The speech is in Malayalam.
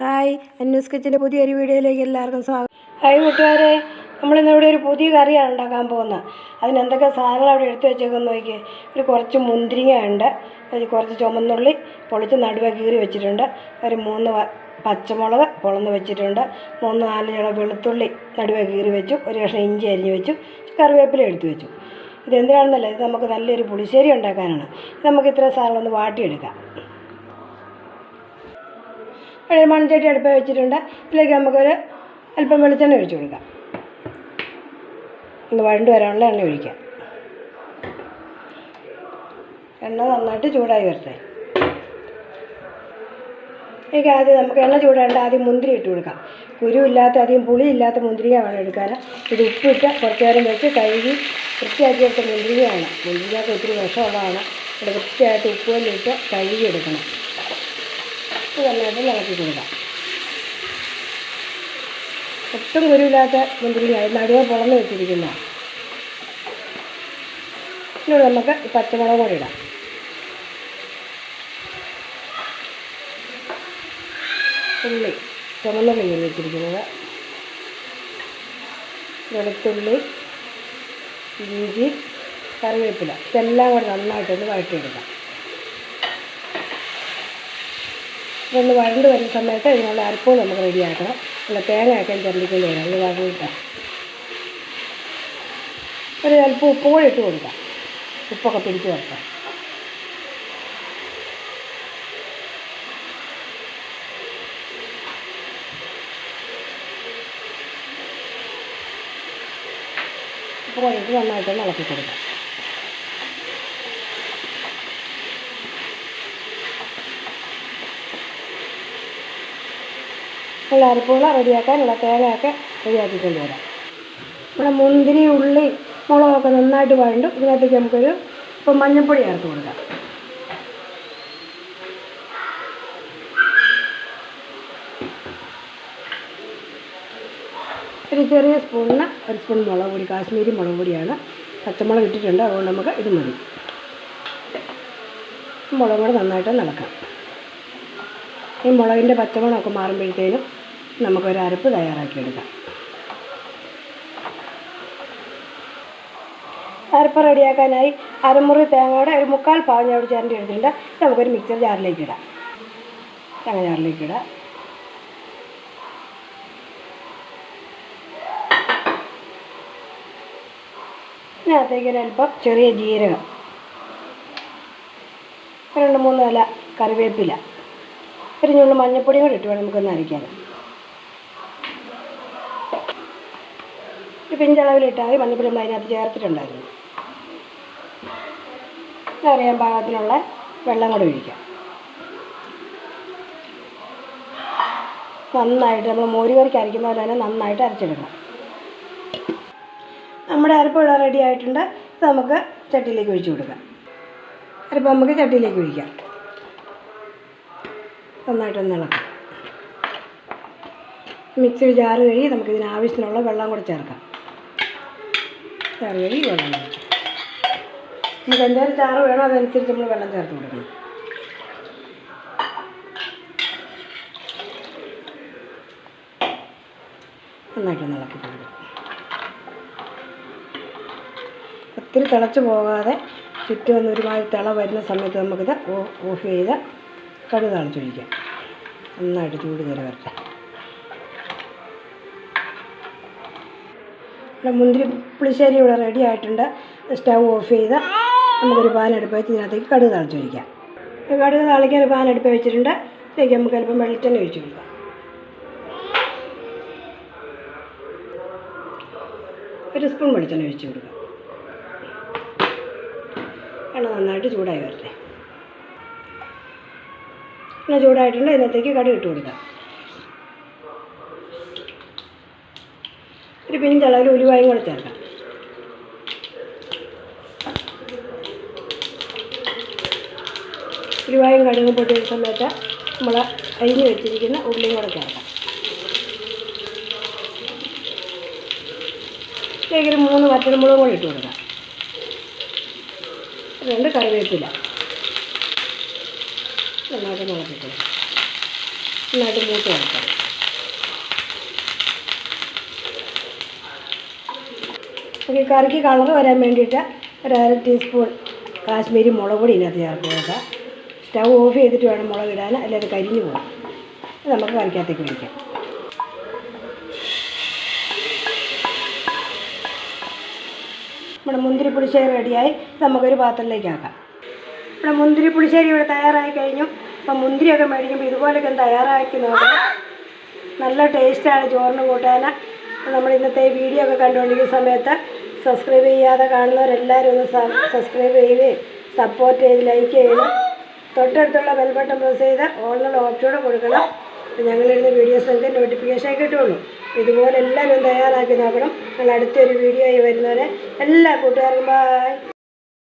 ഹായ് അന്യൂസ് കിച്ചന്റെ പുതിയൊരു വീഡിയോയിലേക്ക് എല്ലാവർക്കും സ്വാഗതം. ഹായ് കൂട്ടുകാരെ നമ്മളിന്ന് ഇവിടെ ഒരു പുതിയ കറിയാണ് ഉണ്ടാക്കാൻ പോകുന്നത്. അതിന് എന്തൊക്കെ സാധനങ്ങൾ അവിടെ എടുത്തു വെച്ചേക്കെന്ന് നോക്കിയേ ഒരു കുറച്ച് മുന്തിരിങ്ങ ഉണ്ട് ഒരു കുറച്ച് ചുമന്നുള്ളി പൊളിച്ച് നടുവേ കീറി വെച്ചിട്ടുണ്ട്. ഒരു മൂന്ന് പച്ചമുളക് പൊളന്ന് വെച്ചിട്ടുണ്ട്. മൂന്ന് നാല് ചില വെളുത്തുള്ളി നടുവേ കീറി വെച്ചു. ഒരു കഷ്ണം ഇഞ്ചി അരിഞ്ഞ് വെച്ചു. കറിവേപ്പില എടുത്തു വെച്ചു. ഇതെന്തിനാണെന്നല്ല ഇത് നമുക്ക് നല്ലൊരു പുളിശ്ശേരി ഉണ്ടാക്കാനാണ്. നമുക്ക് ഇത്ര സാധനങ്ങളൊന്ന് വാട്ടിയെടുക്കാം. ഒരു മൺചട്ടി അടുപ്പ് വെച്ചിട്ടുണ്ട്. ഇതിലേക്ക് നമുക്കൊരു അല്പം വെളിച്ചെണ്ണ ഒഴിച്ചു കൊടുക്കാം. ഒന്ന് വഴണ്ട് വരാനുള്ള എണ്ണ ഒഴിക്കാം. എണ്ണ നന്നായിട്ട് ചൂടായി വരട്ടെ. എനിക്ക് ആദ്യം നമുക്ക് എണ്ണ ചൂടാണ്ട് ആദ്യം മുന്തിരി ഇട്ട് കൊടുക്കാം. കുരുവില്ലാത്ത അധികം പുളിയില്ലാത്ത മുന്തിരിങ്ങ വേണം എടുക്കാൻ ഇത് ഉപ്പിട്ട് കുറച്ച് നേരം വെച്ച് കഴുകി വൃത്തിയാക്കിയെടുത്ത മുന്തിരിങ്ങയാണ് മുന്തിരിയാക്കി ഒത്തിരി വിഷമുള്ളതാണ്. ഇവിടെ വൃത്തിയായിട്ട് ഉപ്പുവല്ലിട്ട് കഴുകി എടുക്കണം ഇത് വല്ലാതെ ഇളക്കി കൊടുക്കാം ഒട്ടും കുരുവില്ലാത്ത മുന്തിരിങ്ങ നടുവെ പുറന്ന് വെച്ചിരിക്കുന്ന. ഇതിനോട് നമുക്ക് പച്ചമുളക് കൂടി ഇടാം. ഉള്ളി ചുമന്ന ഇങ്ങനെ വെച്ചിരിക്കുന്നത്. വെളുത്തുള്ളി ഇഞ്ചി കറിവേപ്പില. ഇതെല്ലാം കൂടെ നന്നായിട്ടൊന്ന് വഴറ്റിയെടുക്കാം. ഇതൊന്ന് വഴണ്ട് വരുന്ന സമയത്ത് ഇതിനുള്ള അരപ്പും നമുക്ക് റെഡിയാക്കണം അല്ല തേങ്ങയൊക്കെ ചെറുതിക്കേണ്ടി വരാം. ഇത് വഴണ്ടിട്ട് ഒരു അല്പം ഉപ്പ് കൂടി ഇട്ട് കൊടുക്കാം. ഉപ്പൊക്കെ പിടിച്ച് കൊടുക്കാം. ഉപ്പ് കൂടി ഇട്ട് നന്നായിട്ടൊന്ന് ഇളക്കി കൊടുക്കാം. ഉള്ള അരപ്പുള്ള റെഡിയാക്കാനുള്ള തേങ്ങയൊക്കെ റെഡിയാക്കിക്കൊണ്ട് വരാം. ഇവിടെ മുന്തിരി ഉള്ളി മുളകൊക്കെ നന്നായിട്ട് വഴണ്ടും ഇതിനകത്തേക്ക് നമുക്കൊരു ഇപ്പം മഞ്ഞൾപ്പൊടി ചേർത്ത് കൊടുക്കാം. ഒരു ചെറിയ സ്പൂണിന് ഒരു സ്പൂൺ മുളക് പൊടി കാശ്മീരി മുളക് പൊടിയാണ് പച്ചമുളക് ഇട്ടിട്ടുണ്ട് അതുകൊണ്ട് നമുക്ക് ഇത് മതി. മുളക് കൂടെ നന്നായിട്ട് നടക്കാം ഈ മുളകിന്റെ പച്ചമുളകൊക്കെ മാറുമ്പോഴത്തേനും നമുക്കൊരു അരപ്പ് തയ്യാറാക്കിയെടുക്കാം. അരപ്പ് റെഡിയാക്കാനായി അരമുറി തേങ്ങയുടെ ഒരു മുക്കാൽ പാവ് ഞാൻ ചേർത്ത് എടുത്തിട്ടുണ്ട്. നമുക്കൊരു മിക്സർ ജാറിലേക്ക് ഇടാം. തേങ്ങ ജാറിലേക്ക് ഇടാം. ഇതിനകത്തേക്ക് ഒരല്പം ചെറിയ ജീരകം. രണ്ട് മൂന്ന് ഇല കറിവേപ്പില. ഒരു ഞുള്ളു മഞ്ഞപ്പൊടിയും കൂടി ഇട്ട് വേണം നമുക്കൊന്ന് അരയ്ക്കാൻ. ഒരു പിഞ്ചളവിലിട്ടാൽ മഞ്ഞപ്പൊടി നമ്മൾ അതിനകത്ത് ചേർത്തിട്ടുണ്ടായിരുന്നു. അറിയാൻ പാകത്തിനുള്ള വെള്ളം കൂടി ഒഴിക്കാം. നന്നായിട്ട് നമ്മൾ മോരി കറിക്ക് അരയ്ക്കുന്ന പോലെ തന്നെ നന്നായിട്ട് അരച്ചെടുക്കണം നമ്മുടെ അരപ്പ് ഇവിടെ റെഡി ആയിട്ടുണ്ട്. ഇത് നമുക്ക് ചട്ടിയിലേക്ക് ഒഴിച്ചു കൊടുക്കാം. അരപ്പ് നമുക്ക് ചട്ടിയിലേക്ക് ഒഴിക്കാം. നന്നായിട്ടൊന്ന് ഇളക്കാം. മിക്സി ജാറ് കഴുകി നമുക്കിതിന് ആവശ്യത്തിനുള്ള വെള്ളം കൂടെ ചേർക്കാം. കഴുകി വെള്ളം ചേർക്കും നമുക്ക് എന്തായാലും ചാറ് വേണോ? അതനുസരിച്ച് നമ്മൾ വെള്ളം ചേർത്ത് കൊടുക്കണം. നന്നായിട്ട് ഇളക്കി കൊടുക്കും ഒത്തിരി തിളച്ച് പോകാതെ ചുറ്റും ഒന്ന് ഒരുമാതിരി തിള വരുന്ന സമയത്ത് നമുക്കിത് ഓഫ് ചെയ്ത് കടുക് തളിച്ചൊഴിക്കാം നന്നായിട്ട് ചൂട് കയറി വരട്ടെ മുന്തിരി പുളിശ്ശേരി ഇവിടെ റെഡി ആയിട്ടുണ്ട്. സ്റ്റൗ ഓഫ് ചെയ്ത് നമുക്കൊരു പാൻ അടുപ്പ് വെച്ച് ഇതിനകത്തേക്ക് കടുക് തളിച്ച് ഒഴിക്കാം. കടുക് തളിക്കാൻ ഒരു പാൻ അടുപ്പ് വെച്ചിട്ടുണ്ട്. ഇതിലേക്ക് നമുക്ക് അല്പം വെളിച്ചെണ്ണ ഒഴിച്ച് കൊടുക്കാം. ഒരു സ്പൂൺ വെളിച്ചെണ്ണ ഒഴിച്ച് കൊടുക്കാം. എണ്ണ നന്നായിട്ട് ചൂടായി വരട്ടെ. എണ്ണ ചൂടായിട്ടുണ്ട്. ഇതിനകത്തേക്ക് കടുക് ഇട്ട് കൊടുക്കാം. ഒരു പിഞ്ചളവിൽ ഉലുവായും കൂടെ ചേർക്കാം. ഉലുവായും കടുകും പൊട്ടിയ സമയത്ത് നമ്മൾ അരിഞ്ഞ് വെച്ചിരിക്കുന്ന ഉള്ളിയും കൂടെ ചേർക്കാം. ഇതിലേക്ക് മൂന്ന് വറ്റൽമുളകും കൂടെ ഇട്ട് കൊടുക്കാം. രണ്ട് കറിവേപ്പില. നന്നായിട്ട് മുളപ്പിക്കണം നന്നായിട്ട് മൂത്ത് കൊടുക്കണം ഈ കറിക്ക് കളർ വരാൻ വേണ്ടിയിട്ട് ഒരു അര ടീസ്പൂൺ കാശ്മീരി മുളക് പൊടി ഇതിനകത്ത് ചേർത്ത് സ്റ്റൗ ഓഫ് ചെയ്തിട്ട് വേണം മുളക് ഇടാൻ. അല്ലെങ്കിൽ അത് കരിഞ്ഞു പോകും. നമുക്ക് കറിക്കകത്തേക്ക് ഒഴിക്കാം. നമ്മുടെ മുന്തിരി പുളിശ്ശേരി റെഡിയായി. നമുക്കൊരു പാത്രത്തിലേക്ക് ആക്കാം. നമ്മുടെ മുന്തിരി പുളിശ്ശേരി ഇവിടെ തയ്യാറായി കഴിഞ്ഞു. അപ്പം മുന്തിരിയൊക്കെ മേടിക്കുമ്പോൾ ഇതുപോലെയൊക്കെ തയ്യാറാക്കി നോക്കണം. നല്ല ടേസ്റ്റാണ് ചോറിന് കൂട്ടാൻ. നമ്മൾ ഇന്നത്തെ വീഡിയോ ഒക്കെ കണ്ടുകൊണ്ടിരിക്കുന്ന സമയത്ത് സബ്സ്ക്രൈബ് ചെയ്യാതെ കാണുന്നവരെല്ലാവരും ഒന്ന് സബ്സ്ക്രൈബ് ചെയ്യുകയും സപ്പോർട്ട് ചെയ്ത് ലൈക്ക് ചെയ്യണം തൊട്ടടുത്തുള്ള ബെൽ ബട്ടൺ പ്രസ് ചെയ്ത് ഓൺലൈൻ ഓപ്ഷനോടെ കൊടുക്കണം. ഞങ്ങളിടുന്ന വീഡിയോസ് നിങ്ങൾക്ക് നോട്ടിഫിക്കേഷൻ കിട്ടുള്ളൂ. ഇതുപോലെ എല്ലാവരും തയ്യാറാക്കി നോക്കണം. ഞങ്ങൾ അടുത്തൊരു വീഡിയോ ആയി വരുന്നവരെ എല്ലാ കൂട്ടുകാർക്കും ബൈ